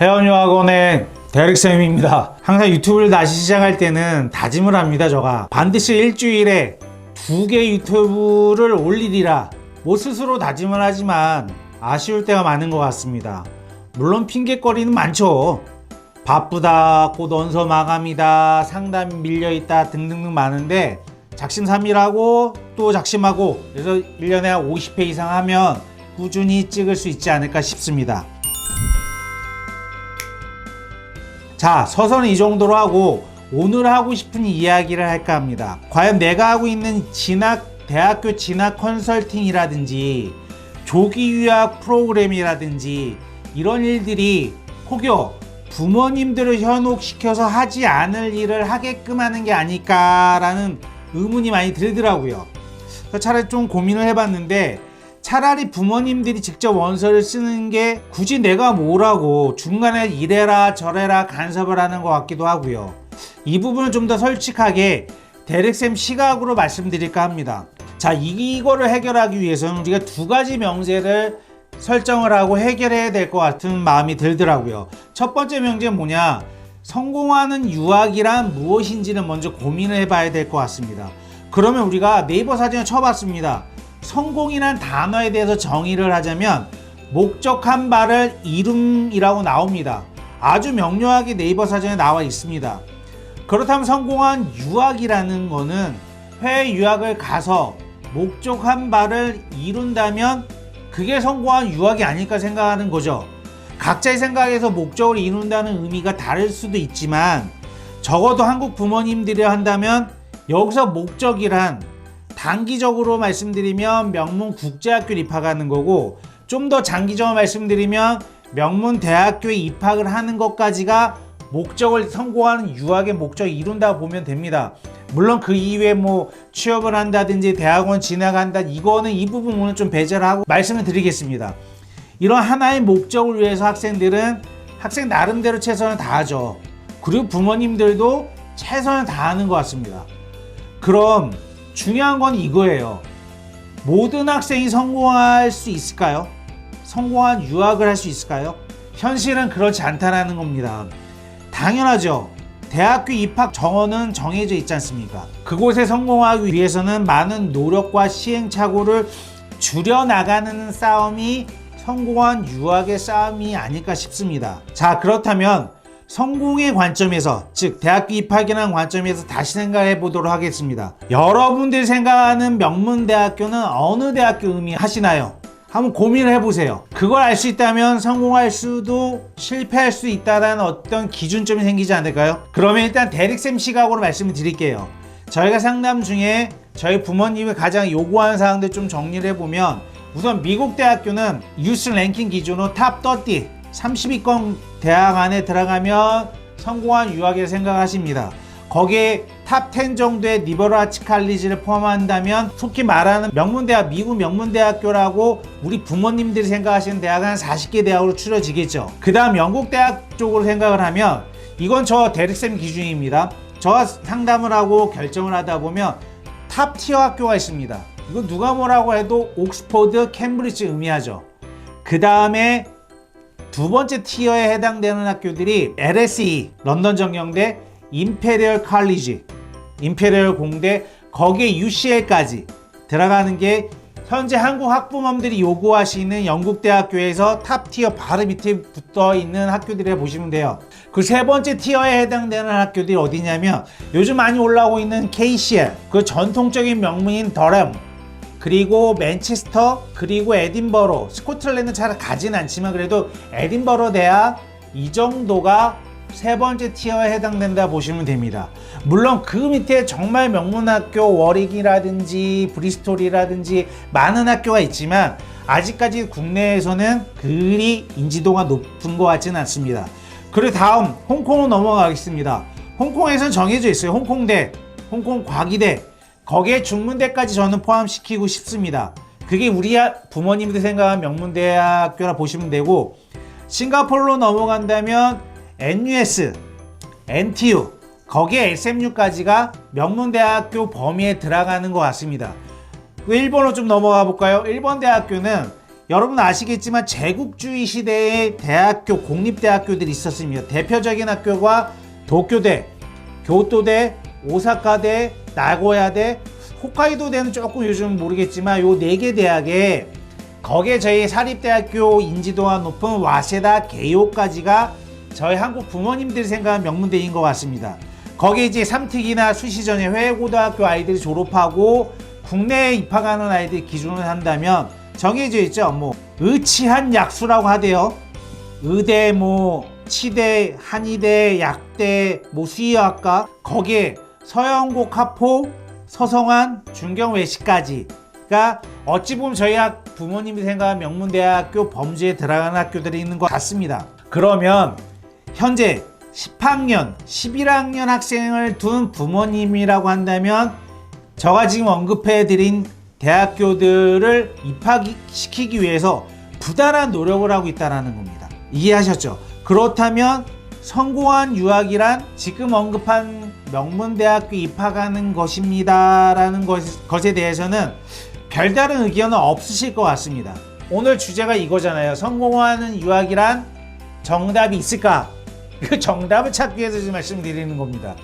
회원유학원의 대릭쌤입니다. 항상 유튜브를 다시 시작할 때는 다짐을 합니다, 저가. 반드시 일주일에 두 개 유튜브를 올리리라. 뭐 스스로 다짐을 하지만 아쉬울 때가 많은 것 같습니다. 물론 핑계거리는 많죠. 바쁘다, 곧 원서 마감이다, 상담이 밀려있다 등등등 많은데 작심삼일하고 또 작심하고 그래서 1년에 한 50회 이상 하면 꾸준히 찍을 수 있지 않을까 싶습니다. 자, 서서는 이 정도로 하고 오늘 하고 싶은 이야기를 할까 합니다. 과연 내가 하고 있는 진학 대학교 진학 컨설팅이라든지 조기 유학 프로그램이라든지 이런 일들이 혹여 부모님들을 현혹시켜서 하지 않을 일을 하게끔 하는 게 아닐까라는 의문이 많이 들더라고요. 차라리 좀 고민을 해봤는데 차라리 부모님들이 직접 원서를 쓰는 게 굳이 내가 뭐라고 중간에 이래라 저래라 간섭을 하는 것 같기도 하고요. 이 부분을 좀 더 솔직하게 데렉쌤 시각으로 말씀드릴까 합니다. 자, 이거를 해결하기 위해서는 우리가 두 가지 명제를 설정을 하고 해결해야 될 것 같은 마음이 들더라고요. 첫 번째 명제는 뭐냐? 성공하는 유학이란 무엇인지는 먼저 고민을 해봐야 될 것 같습니다. 그러면 우리가 네이버 사전에 쳐봤습니다. 성공이란 단어에 대해서 정의를 하자면 목적한 바를 이룸이라고 나옵니다. 아주 명료하게 네이버 사전에 나와 있습니다. 그렇다면 성공한 유학이라는 거는 해외 유학을 가서 목적한 바를 이룬다면 그게 성공한 유학이 아닐까 생각하는 거죠. 각자의 생각에서 목적을 이룬다는 의미가 다를 수도 있지만 적어도 한국 부모님들이 한다면 여기서 목적이란 단기적으로 말씀드리면 명문 국제학교 입학하는 거고 좀 더 장기적으로 말씀드리면 명문 대학교에 입학을 하는 것까지가 목적을 성공하는 유학의 목적을 이룬다 보면 됩니다. 물론 그 이후에 뭐 취업을 한다든지 대학원 진학한다 이거는 이 부분은 좀 배제를 하고 말씀을 드리겠습니다. 이런 하나의 목적을 위해서 학생들은 학생 나름대로 최선을 다하죠. 그리고 부모님들도 최선을 다하는 것 같습니다. 그럼 중요한 건 이거예요. 모든 학생이 성공할 수 있을까요? 성공한 유학을 할 수 있을까요? 현실은 그렇지 않다라는 겁니다. 당연하죠. 대학교 입학 정원은 정해져 있지 않습니까? 그곳에 성공하기 위해서는 많은 노력과 시행착오를 줄여나가는 싸움이 성공한 유학의 싸움이 아닐까 싶습니다. 자, 그렇다면 성공의 관점에서, 즉, 대학교 입학이라는 관점에서 다시 생각해 보도록 하겠습니다. 여러분들이 생각하는 명문 대학교는 어느 대학교 의미하시나요? 한번 고민을 해보세요. 그걸 알 수 있다면 성공할 수도 실패할 수 있다는 어떤 기준점이 생기지 않을까요? 그러면 일단 대릭쌤 시각으로 말씀을 드릴게요. 저희가 상담 중에 저희 부모님이 가장 요구하는 사항들 좀 정리를 해보면 우선 미국 대학교는 유스 랭킹 기준으로 탑 30, 30위권 대학 안에 들어가면 성공한 유학이라 생각하십니다. 거기에 탑 10 정도의 아츠 칼리지를 포함한다면 속히 말하는 명문대학, 미국 명문대학교라고 우리 부모님들이 생각하시는 대학은 한 40개 대학으로 추려지겠죠. 그 다음 영국 대학 쪽으로 생각을 하면 이건 저 대릭쌤 기준입니다. 저와 상담을 하고 결정을 하다 보면 탑 티어 학교가 있습니다. 이거 누가 뭐라고 해도 옥스퍼드, 캠브리지 의미하죠. 그 다음에 두 번째 티어에 해당되는 학교들이 LSE, 런던 정경대, 임페리얼 칼리지, 임페리얼 공대, 거기에 UCL까지 들어가는 게 현재 한국 학부모님들이 요구하시는 영국 대학교에서 탑 티어 바로 밑에 붙어 있는 학교들을 보시면 돼요. 그 세 번째 티어에 해당되는 학교들이 어디냐면 요즘 많이 올라오고 있는 KCL, 그 전통적인 명문인 더럼, 그리고 맨체스터, 그리고 에딘버러, 스코틀랜드 잘 가진 않지만 그래도 에딘버러 대학 이 정도가 세 번째 티어에 해당된다 보시면 됩니다. 물론 그 밑에 정말 명문 학교 워릭이라든지 브리스톨이라든지 많은 학교가 있지만 아직까지 국내에서는 그리 인지도가 높은 것 같지는 않습니다. 그리고 다음 홍콩으로 넘어가겠습니다. 홍콩에서는 정해져 있어요. 홍콩대, 홍콩 과기대, 거기에 중문대까지 저는 포함시키고 싶습니다. 그게 우리 부모님들 생각하는 명문대학교라 보시면 되고 싱가포르로 넘어간다면 NUS, NTU, 거기에 SMU까지가 명문대학교 범위에 들어가는 것 같습니다. 그 일본으로 좀 넘어가 볼까요? 일본 대학교는 여러분 아시겠지만 제국주의 시대에 대학교 공립대학교들이 있었습니다. 대표적인 학교가 도쿄대, 교토대, 오사카대, 나고야대, 홋카이도 대는 조금 요즘 모르겠지만 요 네 개 대학에 거기에 저희 사립대학교 인지도가 높은 와세다 개요까지가 저희 한국 부모님들이 생각하는 명문대인 것 같습니다. 거기에 이제 삼특이나 수시전에 해외고등학교 아이들이 졸업하고 국내에 입학하는 아이들 기준을 한다면 정해져 있죠. 뭐 의치한 약수라고 하대요. 의대 뭐 치대 한의대 약대 뭐 수의학과 거기에 서영고 카포 서성한 중경 외시까지가 어찌 보면 저희 학 부모님이 생각하는 명문대학교 범주에 들어가는 학교들이 있는 것 같습니다. 그러면 현재 10학년, 11학년 학생을 둔 부모님이라고 한다면 저가 지금 언급해 드린 대학교들을 입학시키기 위해서 부단한 노력을 하고 있다는 겁니다. 이해하셨죠? 그렇다면 성공한 유학이란 지금 언급한 명문대학교 입학하는 것입니다 라는 것, 것에 대해서는 별다른 의견은 없으실 것 같습니다. 오늘 주제가 이거잖아요. 성공하는 유학이란 정답이 있을까? 그 정답을 찾기 위해서 지금 말씀드리는 겁니다.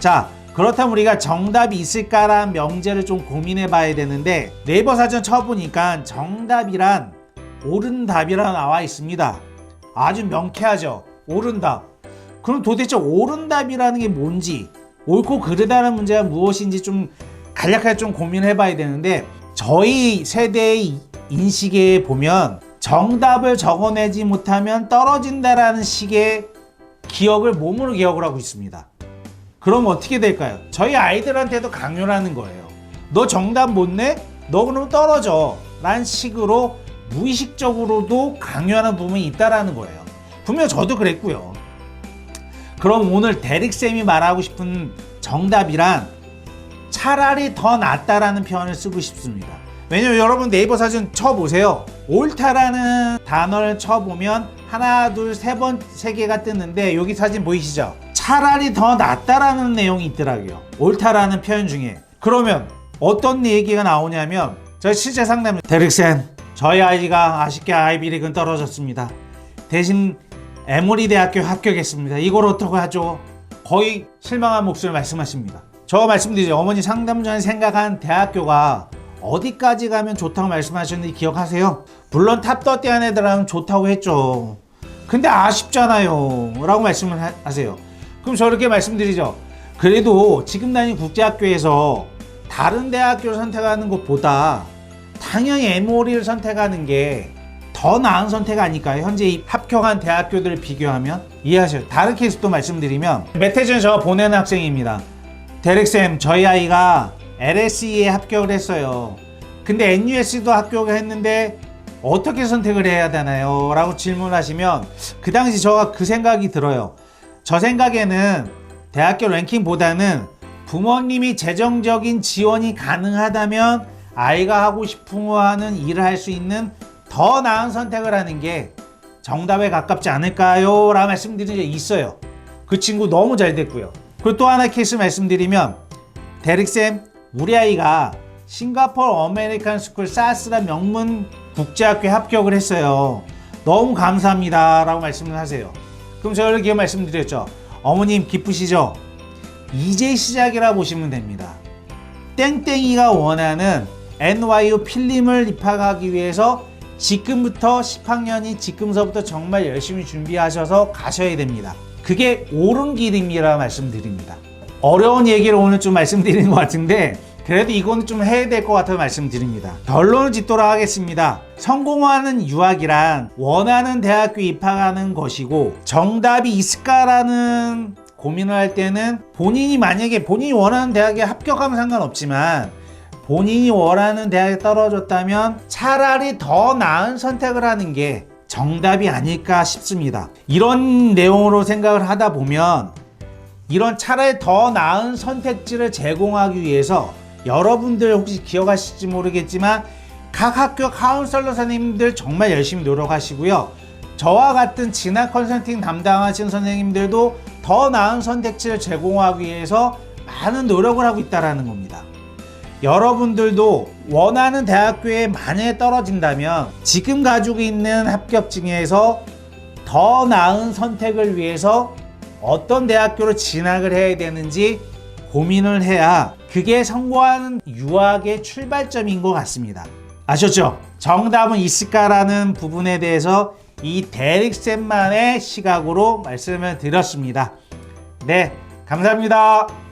자, 그렇다면 우리가 정답이 있을까라는 명제를 좀 고민해 봐야 되는데 네이버 사전 쳐보니까 정답이란 옳은 답이라 나와 있습니다. 아주 명쾌하죠. 옳은 답. 그럼 도대체 옳은 답이라는 게 뭔지 옳고 그르다는 문제가 무엇인지 좀 간략하게 좀 고민해 봐야 되는데 저희 세대의 인식에 보면 정답을 적어내지 못하면 떨어진다라는 식의 기억을 몸으로 기억을 하고 있습니다. 그럼 어떻게 될까요? 저희 아이들한테도 강요를 하는 거예요. 너 정답 못 내? 너 그러면 떨어져. 라는 식으로 무의식적으로도 강요하는 부분이 있다라는 거예요. 분명 저도 그랬고요. 그럼 오늘 대릭쌤이 말하고 싶은 정답이란 차라리 더 낫다라는 표현을 쓰고 싶습니다. 왜냐면 여러분 네이버 사진 쳐보세요. 옳다라는 단어를 쳐보면 하나, 둘, 세 번, 세 개가 뜨는데 여기 사진 보이시죠? 차라리 더 낫다라는 내용이 있더라고요. 옳다라는 표현 중에. 그러면 어떤 얘기가 나오냐면 저 실제 상담 대릭쌤 저희 아이가 아쉽게 아이비리그는 떨어졌습니다. 대신 에모리 대학교 합격했습니다. 이걸 어떻게 하죠? 거의 실망한 목소리 말씀하십니다. 저 말씀드리죠. 어머니 상담 전에 생각한 대학교가 어디까지 가면 좋다고 말씀하셨는지 기억하세요? 물론 탑30 안에 들어가면 좋다고 했죠. 근데 아쉽잖아요. 라고 말씀을 하- 하세요. 그럼 저렇게 말씀드리죠. 그래도 지금 다니는 국제학교에서 다른 대학교를 선택하는 것보다 당연히 에모리를 선택하는 게 더 나은 선택 아닐까요? 현재 이 합격한 대학교들을 비교하면 이해하셔요. 다른 케이스 또 말씀드리면 전에 제가 보내는 학생입니다. 데렉쌤 저희 아이가 LSE에 합격을 했어요. 근데 NUS도 합격을 했는데 어떻게 선택을 해야 되나요? 라고 질문하시면 그 당시 저가 그 생각이 들어요. 저 생각에는 대학교 랭킹보다는 부모님이 재정적인 지원이 가능하다면 아이가 하고 싶은 거 하는 일을 할 수 있는 더 나은 선택을 하는 게 정답에 가깝지 않을까요? 라고 말씀드린 적이 있어요. 그 친구 너무 잘 됐고요. 그리고 또 하나 케이스 말씀드리면 데릭쌤 우리 아이가 싱가포르 어메리칸 스쿨 사스라 명문 국제학교에 합격을 했어요. 너무 감사합니다. 라고 말씀을 하세요. 그럼 제가 이렇게 말씀드렸죠. 어머님 기쁘시죠? 이제 시작이라 보시면 됩니다. 땡땡이가 원하는 NYU 필름을 입학하기 위해서 지금부터 10학년이 지금서부터 정말 열심히 준비하셔서 가셔야 됩니다. 그게 옳은 길입니다 말씀드립니다. 어려운 얘기를 오늘 좀 말씀드리는 것 같은데 그래도 이거는 좀 해야 될 것 같아서 말씀드립니다. 결론을 짓도록 하겠습니다. 성공하는 유학이란 원하는 대학교 입학하는 것이고 정답이 있을까라는 고민을 할 때는 본인이 만약에 본인이 원하는 대학에 합격하면 상관없지만 본인이 원하는 대학에 떨어졌다면 차라리 더 나은 선택을 하는 게 정답이 아닐까 싶습니다. 이런 내용으로 생각을 하다 보면 이런 차라리 더 나은 선택지를 제공하기 위해서 여러분들 혹시 기억하실지 모르겠지만 각 학교 카운셀러 선생님들 정말 열심히 노력하시고요. 저와 같은 진학 컨설팅 담당하신 선생님들도 더 나은 선택지를 제공하기 위해서 많은 노력을 하고 있다는 겁니다. 여러분들도 원하는 대학교에 만약에 떨어진다면 지금 가지고 있는 합격증에서 더 나은 선택을 위해서 어떤 대학교로 진학을 해야 되는지 고민을 해야 그게 성공하는 유학의 출발점인 것 같습니다. 아셨죠? 정답은 있을까라는 부분에 대해서 이 대릭쌤만의 시각으로 말씀을 드렸습니다. 네, 감사합니다.